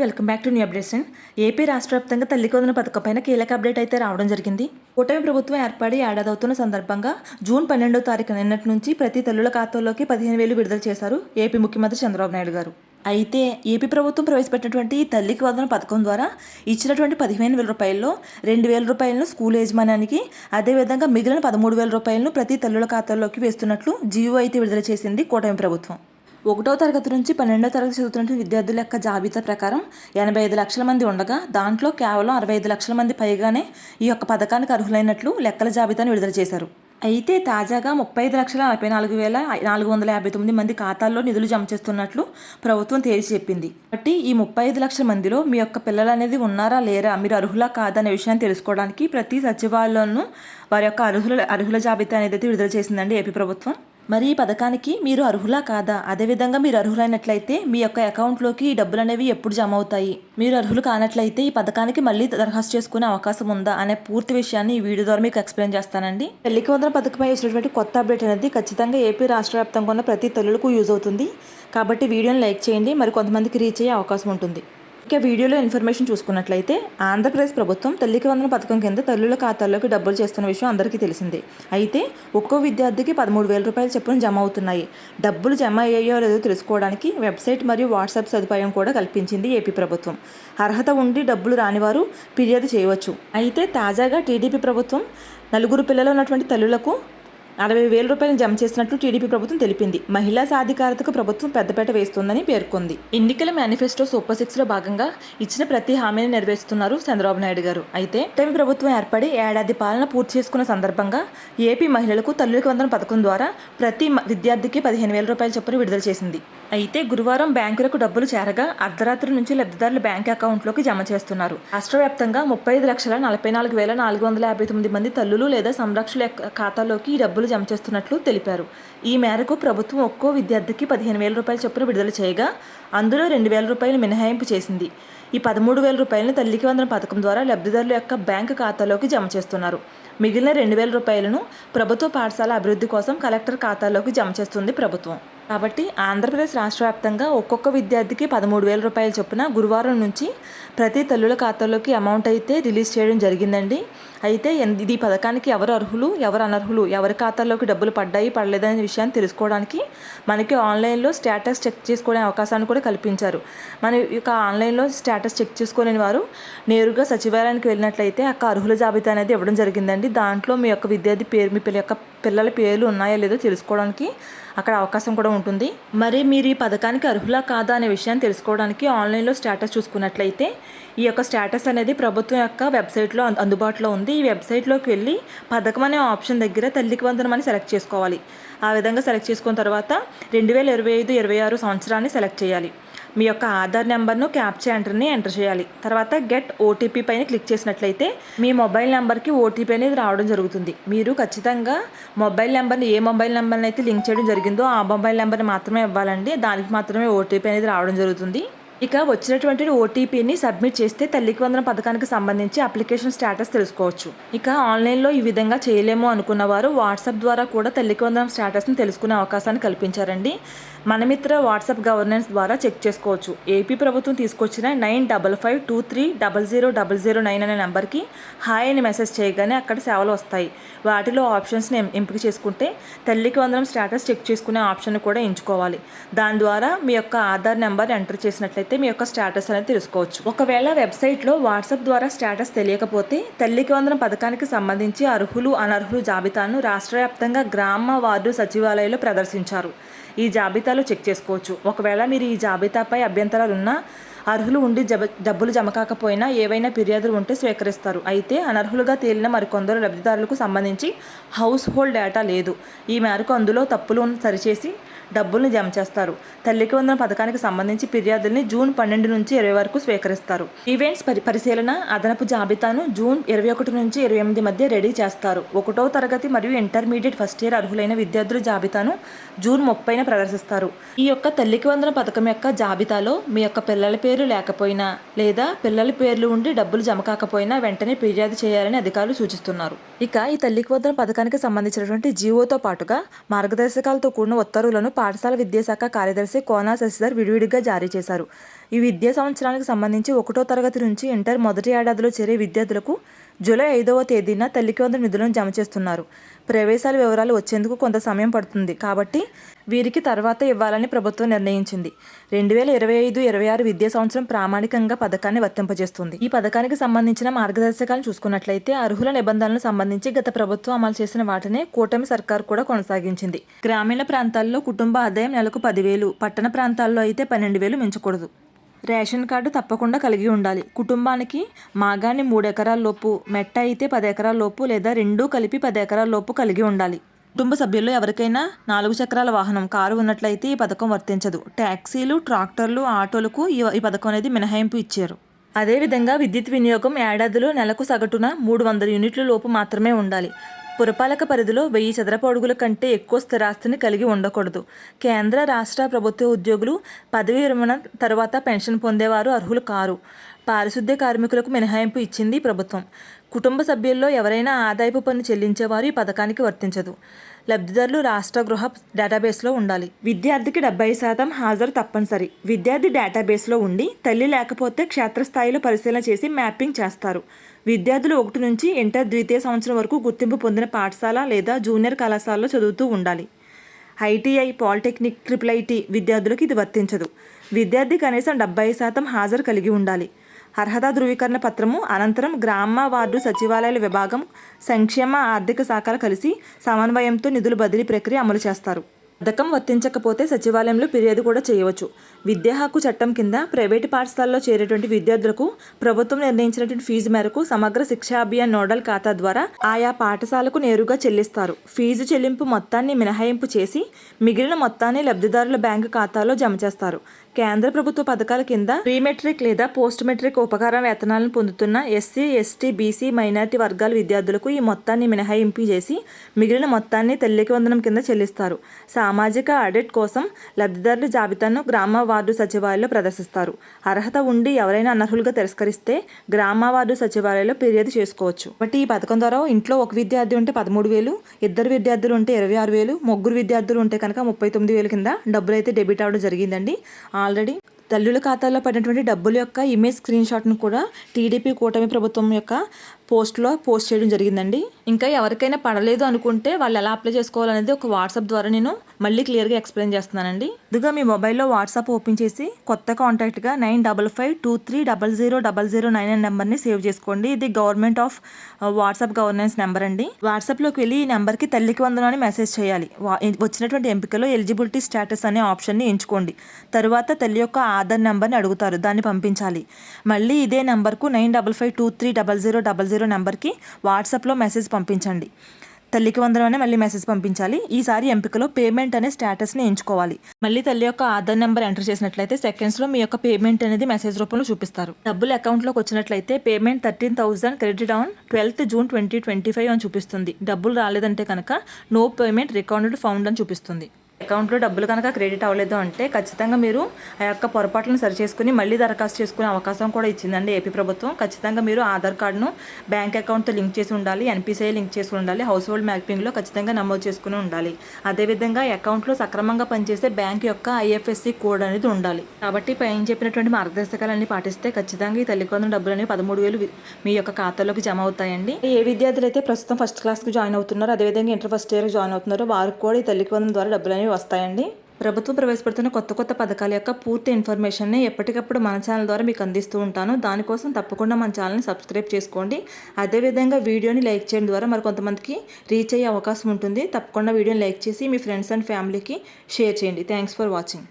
Welcome back to new updation AP రాష్ట్ర వ్యాప్తంగా తల్లి వందన పథకం పైన కీలక అప్డేట్ అయితే రావడం జరిగింది. కూటమి ప్రభుత్వం ఏర్పడి ఏడాది అవుతున్న సందర్భంగా జూన్ పన్నెండో తారీఖు నిన్నటి నుంచి ప్రతి తల్లుల ఖాతాల్లోకి పదిహేను వేలు విడుదల చేశారు ఏపీ ముఖ్యమంత్రి చంద్రబాబు నాయుడు గారు. అయితే ఏపీ ప్రభుత్వం ప్రవేశపెట్టినటువంటి ఈ తల్లికి వదన పథకం ద్వారా ఇచ్చినటువంటి పదిహేను వేల రూపాయల్లో రెండు వేల రూపాయలను స్కూల్ యజమానానికి అదేవిధంగా మిగిలిన పదమూడు వేల రూపాయలను ప్రతి తల్లుల ఖాతాల్లోకి వేస్తున్నట్లు జీవో అయితే విడుదల చేసింది కూటమి ప్రభుత్వం. ఒకటో తరగతి నుంచి పన్నెండో తరగతి చదువుతున్న విద్యార్థుల యొక్క జాబితా ప్రకారం ఎనభై ఐదు లక్షల మంది ఉండగా దాంట్లో కేవలం అరవై ఐదు లక్షల మంది పైగానే ఈ యొక్క పథకానికి అర్హులైనట్లు లెక్కల జాబితాను విడుదల చేశారు. అయితే తాజాగా ముప్పై ఐదు లక్షల నలభై నాలుగు వేల నాలుగు వందల యాభై తొమ్మిది మంది ఖాతాల్లో నిధులు జమ చేస్తున్నట్లు ప్రభుత్వం తేల్చి చెప్పింది. కాబట్టి ఈ ముప్పై ఐదు లక్షల మందిలో మీ యొక్క పిల్లలు అనేది ఉన్నారా లేరా మీరు అర్హులా కాదా అనే విషయాన్ని తెలుసుకోవడానికి ప్రతి సచివాలయంలోనూ వారి యొక్క అర్హుల అర్హుల జాబితా అనేది అయితే విడుదల చేసిందండి ఏపీ ప్రభుత్వం. మరి ఈ పథకానికి మీరు అర్హులా కాదా? అదేవిధంగా మీరు అర్హులైనట్లయితే మీ యొక్క అకౌంట్లోకి ఈ డబ్బులు అనేవి ఎప్పుడు జమ అవుతాయి? మీరు అర్హులు కానట్లయితే ఈ పథకానికి మళ్ళీ దరఖాస్తు చేసుకునే అవకాశం ఉందా? అనే పూర్తి విషయాన్ని ఈ వీడియో ద్వారా మీకు ఎక్స్ప్లెయిన్ చేస్తానండి. పెళ్ళికి వందల పథకంపై వచ్చినటువంటి కొత్త అప్డేట్ అనేది ఖచ్చితంగా ఏపీ రాష్ట్ర వ్యాప్తంగా ఉన్న ప్రతి తల్లులకు యూజ్ అవుతుంది. కాబట్టి వీడియోని లైక్ చేయండి. మరి కొంతమందికి రీచ్ అయ్యే అవకాశం ఉంటుంది. ఇక వీడియోలో ఇన్ఫర్మేషన్ చూసుకున్నట్లయితే ఆంధ్రప్రదేశ్ ప్రభుత్వం తల్లికి వందన పథకం కింద తల్లుల ఖాతాల్లోకి డబ్బులు చేస్తున్న విషయం అందరికీ తెలిసిందే. అయితే ఒక్కో విద్యార్థికి పదమూడు వేల రూపాయల చొప్పున జమ అవుతున్నాయి. డబ్బులు జమ అయ్యాయో లేదో తెలుసుకోవడానికి వెబ్సైట్ మరియు వాట్సాప్ సదుపాయం కూడా కల్పించింది ఏపీ ప్రభుత్వం. అర్హత ఉండి డబ్బులు రానివారు ఫిర్యాదు చేయవచ్చు. అయితే తాజాగా టీడీపీ ప్రభుత్వం నలుగురు పిల్లలు ఉన్నటువంటి తల్లులకు అరవై వేల రూపాయలు జమ చేసినట్లు టీడీపీ ప్రభుత్వం తెలిపింది. మహిళా సాధికారతకు ప్రభుత్వం పెద్దపేట వేస్తుందని పేర్కొంది. ఎన్నికల మేనిఫెస్టో సూపర్ సిక్స్లో భాగంగా ఇచ్చిన ప్రతి హామీని నెరవేరుస్తున్నారు చంద్రబాబు నాయుడు గారు. అయితే టైం ప్రభుత్వం ఏర్పడి ఏడాది పాలన పూర్తి చేసుకున్న సందర్భంగా ఏపీ మహిళలకు తల్లికి వందన పథకం ద్వారా ప్రతి విద్యార్థికి పదిహేను వేల రూపాయల చొప్పున విడుదల చేసింది. అయితే గురువారం బ్యాంకులకు డబ్బులు చేరగా అర్ధరాత్రి నుంచి లబ్ధిదారుల బ్యాంక్ అకౌంట్లోకి జమ చేస్తున్నారు. రాష్ట్ర వ్యాప్తంగా ముప్పై ఐదు లక్షల నలభై నాలుగు వేల నాలుగు వందల యాభై తొమ్మిది మంది తల్లులు లేదా సంరక్షుల యొక్క ఖాతాలోకి ఈ డబ్బులు జమ చేస్తున్నట్లు తెలిపారు. ఈ మేరకు ప్రభుత్వం ఒక్కో విద్యార్థికి పదిహేను వేల రూపాయల చొప్పున విడుదల చేయగా అందులో రెండు వేల రూపాయలు మినహాయింపు చేసింది. ఈ పదమూడు వేల రూపాయలను తల్లికి వందన పథకం ద్వారా లబ్ధిదారుల యొక్క బ్యాంకు ఖాతాలోకి జమ చేస్తున్నారు. మిగిలిన రెండు వేల రూపాయలను ప్రభుత్వ పాఠశాల అభివృద్ధి కోసం కలెక్టర్ ఖాతాలోకి జమ చేస్తుంది ప్రభుత్వం. కాబట్టి ఆంధ్రప్రదేశ్ రాష్ట్ర వ్యాప్తంగా ఒక్కొక్క విద్యార్థికి పదమూడు వేల రూపాయల చొప్పున గురువారం నుంచి ప్రతి తల్లుల ఖాతాలోకి అమౌంట్ అయితే రిలీజ్ చేయడం జరిగిందండి. అయితే ఇది పథకానికి ఎవరు అర్హులు ఎవరు అనర్హులు ఎవరి ఖాతాల్లోకి డబ్బులు పడ్డాయి పడలేదనే విషయాన్ని తెలుసుకోవడానికి మనకి ఆన్లైన్లో స్టేటస్ చెక్ చేసుకునే అవకాశాన్ని కూడా కల్పించారు. మన యొక్క ఆన్లైన్లో స్టేటస్ చెక్ చేసుకోలేని వారు నేరుగా సచివాలయానికి వెళ్ళినట్లయితే అక్కడ అర్హుల జాబితా అనేది ఇవ్వడం జరిగిందండి. దాంట్లో మీ యొక్క విద్యార్థి పేరు మీ పిల్ల యొక్క పిల్లల పేర్లు ఉన్నాయో లేదో తెలుసుకోవడానికి అక్కడ అవకాశం కూడా ఉంటుంది. మరి మీరు ఈ పథకానికి అర్హులా కాదా అనే విషయాన్ని తెలుసుకోవడానికి ఆన్లైన్లో స్టేటస్ చూసుకున్నట్లయితే ఈ యొక్క స్టేటస్ అనేది ప్రభుత్వం యొక్క వెబ్సైట్లో అందుబాటులో ఉంది. ఈ వెబ్సైట్లోకి వెళ్ళి పథకం అనే ఆప్షన్ దగ్గర తల్లికి వందనం అని సెలెక్ట్ చేసుకోవాలి. ఆ విధంగా సెలెక్ట్ చేసుకున్న తర్వాత రెండు వేల ఇరవై ఐదు ఇరవై ఆరు సంవత్సరాన్ని సెలెక్ట్ చేయాలి. మీ యొక్క ఆధార్ నెంబర్ను క్యాప్చర్ ఎంటర్ని ఎంటర్ చేయాలి. తర్వాత గెట్ ఓటీపీ పైన క్లిక్ చేసినట్లయితే మీ మొబైల్ నెంబర్కి ఓటీపీ అనేది రావడం జరుగుతుంది. మీరు ఖచ్చితంగా మొబైల్ నెంబర్ని ఏ మొబైల్ నెంబర్ని అయితే లింక్ చేయడం జరిగిందో ఆ మొబైల్ నెంబర్ని మాత్రమే ఇవ్వాలండి. దానికి మాత్రమే ఓటీపీ అనేది రావడం జరుగుతుంది. ఇక వచ్చినటువంటి ఓటీపీని సబ్మిట్ చేస్తే తల్లికి వందన పథకానికి సంబంధించి అప్లికేషన్ స్టేటస్ తెలుసుకోవచ్చు. ఇక ఆన్లైన్లో ఈ విధంగా చేయలేము అనుకున్న వారు వాట్సాప్ ద్వారా కూడా తల్లికి వందనం స్టేటస్ని తెలుసుకునే అవకాశాన్ని కల్పించారండి. మనమిత్ర వాట్సాప్ గవర్నెన్స్ ద్వారా చెక్ చేసుకోవచ్చు. ఏపీ ప్రభుత్వం తీసుకొచ్చిన nine double five two three double zero double zero nine అనే నెంబర్కి హాయ్ అని మెసేజ్ చేయగానే అక్కడ సేవలు వస్తాయి. వాటిలో ఆప్షన్స్ని ఎంపిక చేసుకుంటే తల్లికి వందనం స్టేటస్ చెక్ చేసుకునే ఆప్షన్ కూడా ఎంచుకోవాలి. దాని ద్వారా మీ యొక్క ఆధార్ నెంబర్ ఎంటర్ చేసినట్లయితే మీ యొక్క స్టేటస్ అనేది తెలుసుకోవచ్చు. ఒకవేళ వెబ్సైట్లో వాట్సాప్ ద్వారా స్టేటస్ తెలియకపోతే తల్లికి వందన పథకానికి సంబంధించి అర్హులు అనర్హులు జాబితాను రాష్ట్ర వ్యాప్తంగా గ్రామ వార్డు సచివాలయంలో ప్రదర్శించారు. ఈ జాబితాలో చెక్ చేసుకోవచ్చు. ఒకవేళ మీరు ఈ జాబితాపై అభ్యంతరాలు ఉన్నా అర్హులు ఉండి జబ డబ్బులు జమ కాకపోయినా ఏవైనా ఫిర్యాదులు ఉంటే స్వీకరిస్తారు. అయితే అనర్హులుగా తేలిన మరికొందరు లబ్ధిదారులకు సంబంధించి హౌస్ హోల్డ్ డేటా లేదు. ఈ మేరకు అందులో తప్పులు సరిచేసి డబ్బుల్ని జమ చేస్తారు. తల్లికి వందన పథకానికి సంబంధించి ఫిర్యాదుల్ని జూన్ పన్నెండు నుంచి ఇరవై వరకు స్వీకరిస్తారు. ఈవెంట్స్ పరి పరిశీలన అదనపు జాబితాను జూన్ ఇరవై ఒకటి నుంచి ఇరవై ఎనిమిది మధ్య రెడీ చేస్తారు. ఒకటో తరగతి మరియు ఇంటర్మీడియట్ ఫస్ట్ ఇయర్ అర్హులైన విద్యార్థుల జాబితాను జూన్ ముప్పైన ప్రదర్శిస్తారు. ఈ యొక్క తల్లికి వందన పథకం యొక్క జాబితాలో మీ యొక్క పిల్లల పేరు పేర్లు లేకపోయినా లేదా పిల్లల పేర్లు ఉండి డబ్బులు జమ కాకపోయినా వెంటనే ఫిర్యాదు చేయాలని అధికారులు సూచిస్తున్నారు. ఇక ఈ తల్లికి వందనం పథకానికి సంబంధించినటువంటి జీవోతో పాటుగా మార్గదర్శకాలతో కూడిన ఉత్తర్వులను పాఠశాల విద్యాశాఖ కార్యదర్శి కోనా శశిధర్ విడివిడిగా జారీ చేశారు. ఈ విద్యా సంవత్సరానికి సంబంధించి ఒకటో తరగతి నుంచి ఇంటర్ మొదటి ఏడాదిలో చేరే విద్యార్థులకు జూలై ఐదవ తేదీన తల్లికి వంద నిధులను జమ చేస్తున్నారు. ప్రవేశాల వివరాలు వచ్చేందుకు కొంత సమయం పడుతుంది. కాబట్టి వీరికి తర్వాత ఇవ్వాలని ప్రభుత్వం నిర్ణయించింది. రెండు వేల ఇరవై ఐదు ఇరవై ఆరు విద్యా సంవత్సరం ప్రామాణికంగా పథకాన్ని వర్తింపజేస్తుంది. ఈ పథకానికి సంబంధించిన మార్గదర్శకాలను చూసుకున్నట్లయితే అర్హుల నిబంధనలకు సంబంధించి గత ప్రభుత్వం అమలు చేసిన వాటినే కూటమి సర్కారు కూడా కొనసాగించింది. గ్రామీణ ప్రాంతాల్లో కుటుంబ ఆదాయం నెలకు పదివేలు పట్టణ ప్రాంతాల్లో అయితే పన్నెండు వేలు మించకూడదు. రేషన్ కార్డు తప్పకుండా కలిగి ఉండాలి. కుటుంబానికి మాగాని మూడెకరాల లోపు మెట్ట అయితే పది ఎకరాల లోపు లేదా రెండూ కలిపి పది ఎకరాల లోపు కలిగి ఉండాలి. కుటుంబ సభ్యుల్లో ఎవరికైనా నాలుగు చక్రాల వాహనం కారు ఉన్నట్లయితే ఈ పథకం వర్తించదు. ట్యాక్సీలు ట్రాక్టర్లు ఆటోలకు ఈ ఈ పథకం అనేది మినహాయింపు ఇచ్చారు. అదేవిధంగా విద్యుత్ వినియోగం ఏడాదిలో నెలకు సగటున మూడు వందల యూనిట్ల లోపు మాత్రమే ఉండాలి. పురపాలక పరిధిలో వెయ్యి చదరపు అడుగుల కంటే ఎక్కువ స్థిరాస్తిని కలిగి ఉండకూడదు. కేంద్ర రాష్ట్ర ప్రభుత్వ ఉద్యోగులు పదవీ విరమణ తర్వాత పెన్షన్ పొందేవారు అర్హులు కారు. పారిశుద్ధ్య కార్మికులకు మినహాయింపు ఇచ్చింది ప్రభుత్వం. కుటుంబ సభ్యుల్లో ఎవరైనా ఆదాయపు పన్ను చెల్లించేవారు ఈ పథకానికి వర్తించదు. లబ్ధిదారులు రాష్ట్ర గృహ డేటాబేస్లో ఉండాలి. విద్యార్థికి డెబ్బై శాతం హాజరు తప్పనిసరి. విద్యార్థి డేటాబేస్లో ఉండి తల్లి లేకపోతే క్షేత్రస్థాయిలో పరిశీలన చేసి మ్యాపింగ్ చేస్తారు. విద్యార్థులు ఒకటి నుంచి ఇంటర్ ద్వితీయ సంవత్సరం వరకు గుర్తింపు పొందిన పాఠశాల లేదా జూనియర్ కళాశాలలో చదువుతూ ఉండాలి. ఐటీఐ పాలిటెక్నిక్ ట్రిపుల్ ఐటీ విద్యార్థులకు ఇది వర్తించదు. విద్యార్థి కనీసం డెబ్బై శాతం హాజరు కలిగి ఉండాలి. అర్హత ధృవీకరణ పత్రము అనంతరం గ్రామ వార్డు సచివాలయాల విభాగం సంక్షేమ ఆర్థిక శాఖలు కలిసి సమన్వయంతో నిధుల బదిలీ ప్రక్రియ అమలు చేస్తారు. పథకం వర్తించకపోతే సచివాలయంలో ఫిర్యాదు కూడా చేయవచ్చు. విద్యా హక్కు చట్టం కింద ప్రైవేటు పాఠశాలలో చేరేటువంటి విద్యార్థులకు ప్రభుత్వం నిర్ణయించినటువంటి ఫీజు మేరకు సమగ్ర శిక్షా అభియాన్ నోడల్ ఖాతా ద్వారా ఆయా పాఠశాలకు నేరుగా చెల్లిస్తారు. ఫీజు చెల్లింపు మొత్తాన్ని మినహాయింపు చేసి మిగిలిన మొత్తాన్ని లబ్ధిదారుల బ్యాంకు ఖాతాలో జమ చేస్తారు. కేంద్ర ప్రభుత్వ పథకాల కింద ప్రీ మెట్రిక్ లేదా పోస్ట్ మెట్రిక్ ఉపకార వేతనాలను పొందుతున్న ఎస్సీ ఎస్టీ బీసీ మైనారిటీ వర్గాల విద్యార్థులకు ఈ మొత్తాన్ని మినహాయింపు చేసి మిగిలిన మొత్తాన్ని తల్లికి వందనం కింద చెల్లిస్తారు. సామాజిక ఆడిట్ కోసం లబ్ధిదారుల జాబితాను గ్రామ వార్డు సచివాలయంలో ప్రదర్శిస్తారు. అర్హత ఉండి ఎవరైనా అనర్హులుగా తిరస్కరిస్తే గ్రామ వార్డు సచివాలయంలో ఫిర్యాదు చేసుకోవచ్చు. బట్ ఈ పథకం ద్వారా ఇంట్లో ఒక విద్యార్థి ఉంటే పదమూడు వేలు ఇద్దరు విద్యార్థులు ఉంటే ఇరవై ఆరు వేలు ముగ్గురు విద్యార్థులు ఉంటే కనుక ముప్పై తొమ్మిది వేల కింద డబ్బులు అయితే డెబిట్ అవ్వడం జరిగిందండి. ఆల్రెడీ తల్లుల ఖాతాలో పడినటువంటి డబ్బుల యొక్క ఇమేజ్ స్క్రీన్ షాట్ను కూడా టీడీపీ కూటమి ప్రభుత్వం యొక్క పోస్ట్లో పోస్ట్ చేయడం జరిగిందండి. ఇంకా ఎవరికైనా పడలేదు అనుకుంటే వాళ్ళు ఎలా అప్లై చేసుకోవాలనేది ఒక వాట్సాప్ ద్వారా నేను మళ్ళీ క్లియర్గా ఎక్స్ప్లెయిన్ చేస్తున్నానండి. ఇదిగా మీ మొబైల్లో వాట్సాప్ ఓపెన్ చేసి కొత్త కాంటాక్ట్గా nine double five two three double zero double zero nine అనే నెంబర్ని సేవ్ చేసుకోండి. ఇది government of WhatsApp governance number అండి. వాట్సాప్లోకి వెళ్ళి ఈ నెంబర్కి తల్లికి వందనని మెసేజ్ చేయాలి. వచ్చినటువంటి ఎంపికలో ఎలిజిబిలిటీ స్టేటస్ అనే ఆప్షన్ని ఎంచుకోండి. తరువాత తల్లి యొక్క ఆధార్ నెంబర్ని అడుగుతారు దాన్ని పంపించాలి. మళ్ళీ ఇదే నెంబర్కు nine double five two three double zero double zero నెంబర్కి వాట్సాప్లో మెసేజ్ పంపించండి. తల్లికి వందనం మళ్ళీ మెసేజ్ పంపించాలి. ఈసారి ఎంపికలో పేమెంట్ అనే స్టేటస్ని ఎంచుకోవాలి. మళ్ళీ తల్లి యొక్క ఆధార్ నెంబర్ ఎంటర్ చేసినట్లయితే సెకండ్స్లో మీ యొక్క పేమెంట్ అనేది మెసేజ్ రూపంలో చూపిస్తారు. డబ్బులు అకౌంట్లోకి వచ్చినట్లయితే payment thirteen thousand credit on twelfth June twenty twenty five అని చూపిస్తుంది. డబ్బులు రాలేదంటే కనుక నో పేమెంట్ రికార్డెడ్ ఫౌండ్ అని చూపిస్తుంది. అకౌంట్లో డబ్బులు కనుక క్రెడిట్ అవ్వలేదు అంటే ఖచ్చితంగా మీరు ఆ యొక్క పొరపాట్లను సరి చేసుకుని మళ్ళీ దరఖాస్తు చేసుకునే అవకాశం కూడా ఇచ్చిందండి ఏపీ ప్రభుత్వం. ఖచ్చితంగా మీరు ఆధార్ కార్డును బ్యాంక్ అకౌంట్తో లింక్ చేసి ఉండాలి ఎన్పిసిఐ లింక్ చేసి ఉండాలి హౌస్ హోల్డ్ మ్యాపింగ్లో ఖచ్చితంగా నమోదు చేసుకుని ఉండాలి. అదేవిధంగా అకౌంట్లో సక్రమంగా పనిచేసే బ్యాంక్ యొక్క ఐఎఫ్ఎస్సి కోడ్ అనేది ఉండాలి. కాబట్టి పైన చెప్పినటువంటి మార్గదర్శకాలన్నీ పాటిస్తే ఖచ్చితంగా ఈ తల్లికొందరు డబ్బులు అనేవి పదమూడు వేలు మీ యొక్క ఖాతాలోకి జమ అవుతాయండి. ఏ విద్యార్థులు అయితే ప్రస్తుతం ఫస్ట్ క్లాస్కి జాయిన్ అవుతున్నారో అదేవిధంగా ఇంటర్ ఫస్ట్ ఇయర్కి జాయిన్ అవుతున్నారో వారికి కూడా ఈ తల్లికొందరం ద్వారా డబ్బులు అనేవి వస్తాయండి. ప్రభుత్వం ప్రవేశపెడుతున్న కొత్త కొత్త పథకాల యొక్క పూర్తి ఇన్ఫర్మేషన్ని ఎప్పటికప్పుడు మన ఛానల్ ద్వారా మీకు అందిస్తూ ఉంటాను. దానికోసం తప్పకుండా మన ఛానల్ని సబ్స్క్రైబ్ చేసుకోండి. అదేవిధంగా వీడియోని లైక్ చేయడం ద్వారా మరి కొంతమందికి రీచ్ అయ్యే అవకాశం ఉంటుంది. తప్పకుండా వీడియోని లైక్ చేసి మీ ఫ్రెండ్స్ అండ్ ఫ్యామిలీకి షేర్ చేయండి. Thanks for watching.